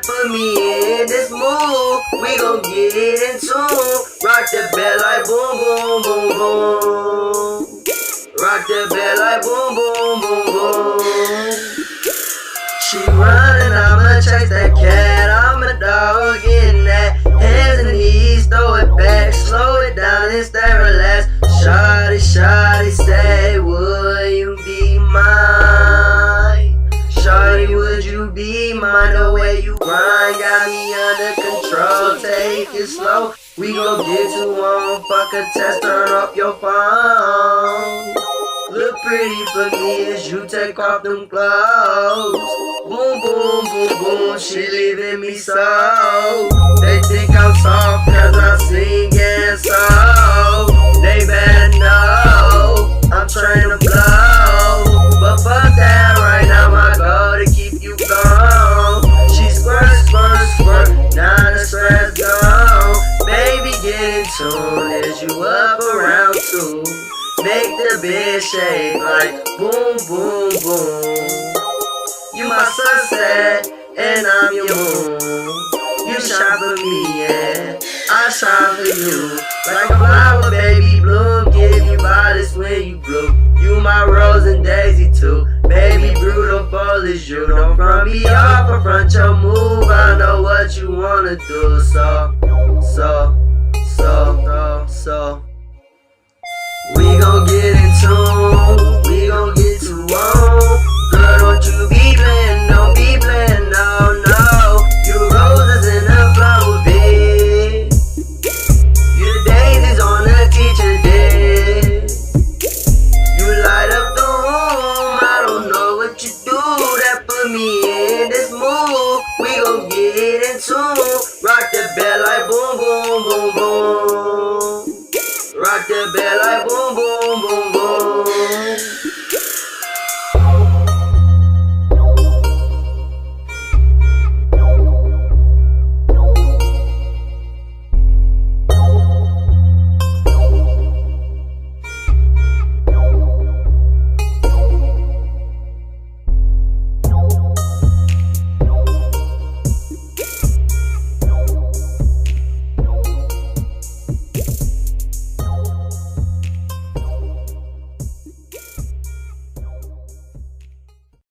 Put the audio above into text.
that put me in this mood. We gon' get it in tune. Rock the bed like boom, boom, boom, boom. Rock the bed like boom, boom, boom, boom. She running, I'ma chase that cat. Take it slow. We gon' get you on. Fuck a test, turn off your phone. Look pretty for me as you take off them clothes. Boom, boom, boom, boom, she leaving me so. They think I'm soft cause I sing and tune as you up around two. Make the bed shake like boom, boom, boom. You my sunset, and I'm your moon. You shine for me, yeah. I shine for you. Like a flower, baby, bloom. Give you bodies when you bloom. You my rose and daisy too. Baby, beautiful is you. Don't front me off or front your move. I know what you wanna do, so. soon. Rock the bed like boom, boom, boom, boom. Rock the bed like boom, boom, boom, boom.